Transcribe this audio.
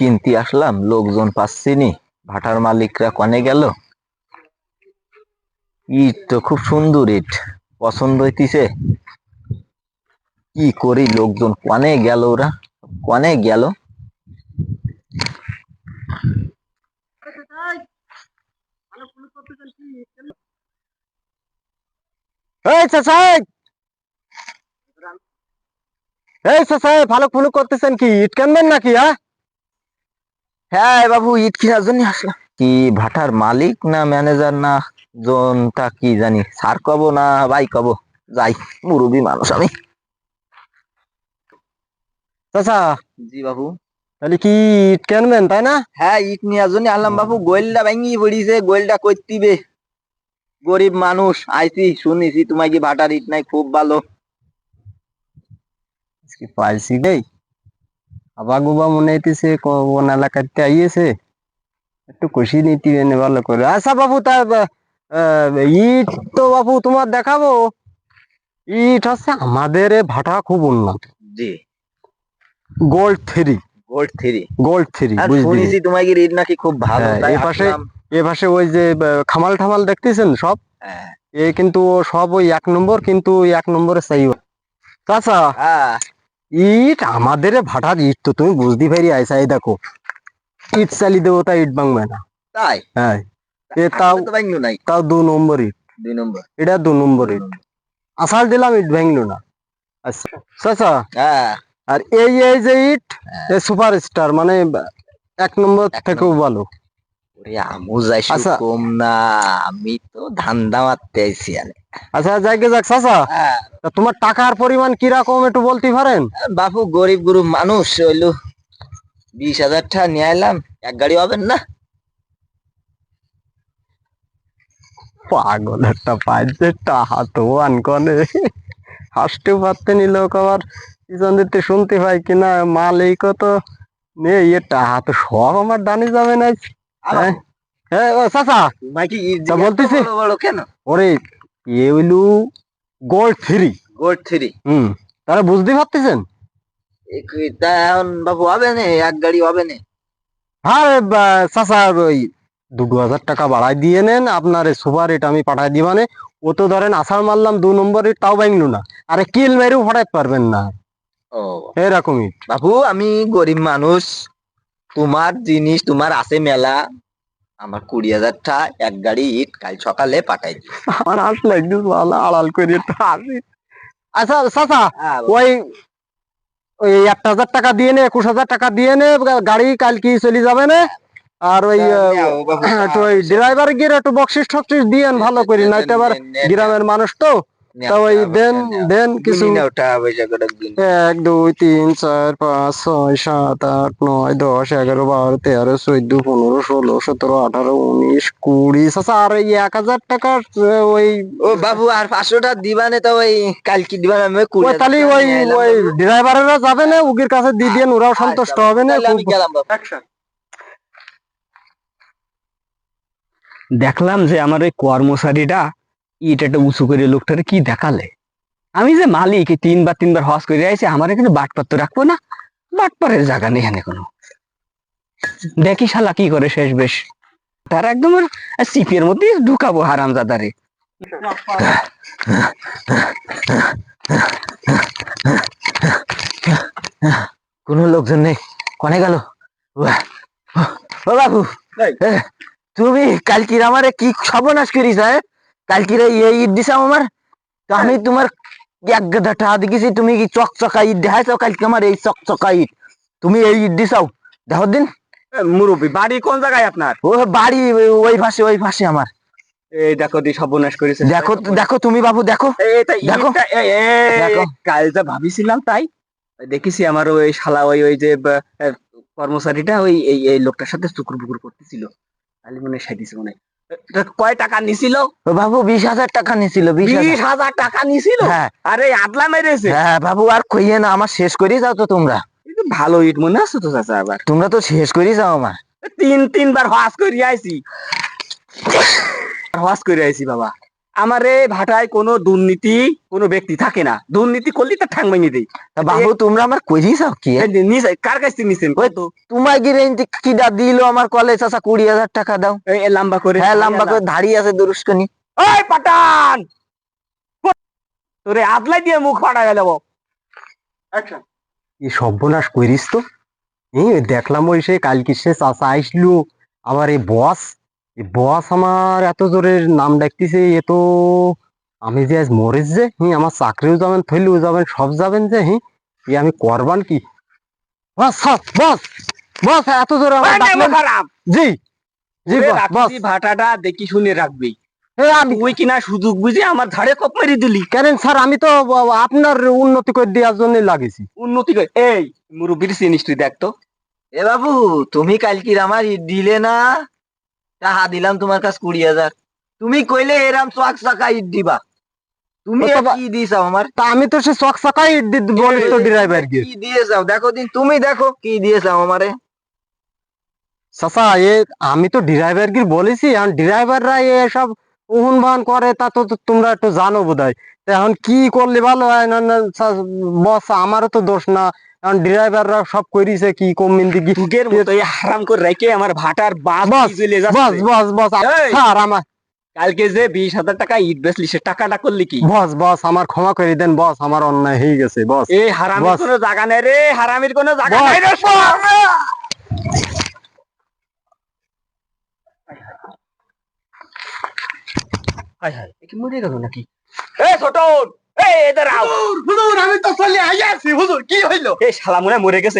কিনতে আসলাম, লোকজন পাচ্ছি নি। ভাটার মালিকরা কনে গেল। ইট তো খুব সুন্দর ইট পছন্দ হইতিছে। কি করি, লোকজন কনে গেল ওরা, কনে গেল। এই চাচা এই! চাচা ভালো ফুলুক করতেছেন কি? ইট কেনবেন নাকি হ্যাঁ? হ্যাঁ বাবু ইট কেনার জন্য আসলাম। কি ভাটার মালিক না ম্যানেজার না? জনটা কি জানি স্যার কব না ভাই কব? যাই মুরুবি মানুষ আমি। চাচা জি বাবু। তাহলে কি ইট কেনবেন তাই না? হ্যাঁ ইট নেওয়ার জন্য আনলাম বাবু। গোয়েলটা ভাঙি পড়িছে গোয়েলটা করতিবে। গরিব মানুষ আইছি শুনিছি তোমার কি ভাটার ইট নাই? খুব ভালো। পাইছি গেই আবা গুবা মনে হইতেছে কোন এলাকাতে আইয়েছে। একটু খুশি নীতি এনে ভালো করে। আচ্ছা বাবু তা ইট তো বাবু তোমার দেখাবো। ইট হচ্ছে আমাদের ভাটা খুব উন্নত। জি। Gold three. Gold three. Gold three শুনেছি তোমার ইট নাকি খুব ভালো হ্যাঁ, এই পাশে-। এ পাশে ওই যে খামাল ঠামাল দেখতেছেন সব? হ্যাঁ, এ কিন্তু সব ওই এক নম্বর কিন্তু এক নম্বরে চাই চাচা হ্যাঁ। ইট আমাদের ভাটার ইট তো তুমি বুঝতে পারি আইসা এই দেখো। ইট চালি দেবো তা ইট ভাঙবে না। তাই? হ্যাঁ। এ তাও ভাঙলো নাই। তাও দু নম্বর ইট। দুই নম্বর। এটা দু নম্বর ইট। আসাল দিলাম ইট ভাঙলো না। আচ্ছা চাচা হ্যাঁ। আর এই এই যে ইট এ সুপার স্টার মানে এক নম্বর থেকেও ভালো। ওরে আমু যাই আচ্ছা। কম না আমি তো ধান্দা মারতে আইছি আনে। আচ্ছা যাইকে যাক চাচা। হ্যাঁ। তোমার টাকার পরিমাণ কীরকম একটু বলতে পারেন? বাপু গরিব গরু মানুষ হইল। বিশ হাজার টাকা নিয়ে এলাম এক গাড়ি হবেন না? পাগল একটা পাইছে টাহা তো আনকনে হাসতে পারতে নিল আবার পিছন দিতে শুনতে পাই কিনা মাল এই কত নে ইয়ে টাহা তো সব আমার ডানে যাবে না হ্যাঁ হ্যাঁ, ও চাচা। বলতেছি। কেন? ওরে এ হইলু গোল্ড থ্রি। Gold three. হুম তারা বুঝতে পারতেছেন? তা এখন বাবু হবে না এক গাড়ি হবে না। হ্যাঁ চাচা ওই দুটো হাজার টাকা বাড়াই দিয়ে নেন আপনার সুপার রেট আমি পাঠাই দিবানে ও তো ধরেন আসার মারলাম দু নম্বর তাও ভাঙলো না। আরে কিল মেরেও ফাটাইতে পারবেন না। এরকমই। বাবু আমি গরিব মানুষ তোমার জিনিস তোমার আছে মেলা। আমার কুড়ি হাজার টাকা এক গাড়ি ইট কাল সকালে পাঠাই আমার আসলে একটু ভালো আড়াল করে আসি আচ্ছা চাচা হ্যাঁ, ওই ওই একটা হাজার টাকা দিয়ে নে একুশ হাজার টাকা দিয়ে নে গাড়ি কাল কি চলে যাবে না? আর ওই ড্রাইভার গিয়ে একটু বকশিস টকশিস দিয়েন ভালো করে নয়তো আবার গ্রামের মানুষ তো। দেন দেন কিছু। এক দুই তিন চার পাঁচ ছয় সাত আট নয় দশ এগারো বারো তেরো চোদ্দ পনেরো ষোলো সতেরো আঠারো উনিশ কুড়ি আচ্ছা আর এই এক হাজার টাকার ওই ও বাবু আর পাঁচশো টাকা দিবানে তো ওই কালকে দিবানে আমি কুড়ি তাহলে ওই ওই ড্রাইভারেরা যাবে না? উগির কাছে দিয়ে দিয়ে ওরাও সন্তুষ্ট আচ্ছা, হবে না? আমি গেলাম দেখলাম যে আমার ওই কর্মচারীটা ইট একটা উঁচু করে লোকটারে কি দেখালে? আমি যে মালিক তিনবার তিনবার হস করে আইছি আমার এখানে বাটপাত তো রাখব না? বাটপারের জায়গা নেই এখানে কোনো। দেখি শালা কি করে শেষ বেশ। তার একদম ওর মধ্যে ঢুকাবো হারাম জাদারে কোনো লোকজন নেই। কনে গেল? ও বাবু তুমি কালকির আমারে কি সর্বনাশ করিস হ্যাঁ? কালকিরে এই ইট দিছাও আমার। তো আমি তোমার এক গাদা টাকা দেখেছি তুমি কি চকচকা ঈদ দেখাইছো? কালকে আমার এই চকচকা ইট তুমি এই ইট দিছাও? দেখো দিন। মুরব্বী বাড়ি কোন জায়গায় আপনার? ও বাড়ি ওই- পাশে ওই পাশে আমার। এই দেখো দি সর্বনাশ করেছে। দেখো দেখো তুমি বাবু দেখো। দেখো। কাল যা ভাবিছিলাম তাই। দেখেছি আমার ওই শালা ওই ওই যে কর্মচারীটা ওই এই লোকটার সাথে চুকুর বুকুর করতেছিল মনে হয় সাইদিছে মনে হয়। কয় টাকা নিছিল? বাবু বিশ হাজার টাকা নিছিল বিশ হাজার। টাকা নিছিল? হ্যাঁ। আরে আদলা মেরেছে। হ্যাঁ বাবু আর কইয়ে না আমার শেষ করে যাও তো তোমরা। ভালো ইট মনে আছে তো চাচা আবার। তোমরা তো শেষ করে যাও আমার। তিন তিনবার হাস করে আইছি হাস করে আইছি বাবা। আমারে ভাটায় কোনো দুর্নীতি কোনো ব্যক্তি থাকে না। দুর্নীতি করলে তার ঠাং ভেঙে দেই তা বাবু তোমরা আমার কইরিস কি? এই কার কাছ থেকে নিছেন ওই কত তোমার কি রেঞ্জ কিডা দিল আমার কলেজ? আসা কুড়ি হাজার টাকা দাও। এই লম্বা করে হ্যাঁ লম্বা করে ধাড়ি আছে দুরুস্কনি। ওই পাটান! তোরে আদলাই দিয়ে মুখ ফাটা গেল এই সর্বনাশ করিস তো? এই দেখলাম ওই সে কালকে সে চাচা আইসলো। আমার এই বস বস আমার এত জোরে নাম ডাকতেছে এ তো আমি যে আজ মরিস যে হি আমার চাকরিও যাবেন থইলেও যাবেন সব যাবেন যে হি এ আমি করবান কি? বস বস, বস এত জোরে? খারাপ জি জি বস, ভাটাটা দেখি শুনে রাখবি। তুই কিনা সুযোগ বুঝে আমার ধারে কপ মেরে দিলি। কেন স্যার আমি তো আপনার উন্নতি করে দেওয়ার জন্য লাগেছি উন্নতি করে এই মুরব্বীর জিনিস তুই দেখ তো। এ বাবু তুমি কালকির আমার দিলে না? টাকা দিলাম তোমার কাছে কুড়ি হাজার। তুমি কইলে এরাম চক চাকা ইট দিবা। তুমি কি আমার? তা আমি তো সে চক চাকাই বলিস তো ড্রাইভার কি। দিয়েছাও দেখো দিন তুমি দেখো কি দিয়েছাও আমারে। চাচা এ আমি তো ড্রাইভার কি বলেছি এখন ড্রাইভাররা এসব উহুন বাহন করে তা তো তোমরা একটু জানো বোধ হয় এখন কি করলে ভালো হয়? না না বস আমারও তো দোষ না। ড্রাইভাররা সব কি মতো হারাম করে রেখে আমার ভাটার বাস চলে যাচ্ছে বস বস এই! স্যার আমার কালকে যে বিশ হাজার টাকা ইট বেচলি সে টাকাটা করলি কি বস বস আমার ক্ষমা করে দেন বস আমার অন্যায় হয়ে গেছে বস এই হারামির কোনো জায়গা নেই রে হারামির কোনো জায়গা। নেই রে সর। হায় হায় কি মরে গেল নাকি এ ছোট এই এদের হুজুর আমি তো চলে আইয়াছি হুজুর কি হইল? এই শালা মনে মরে গেছে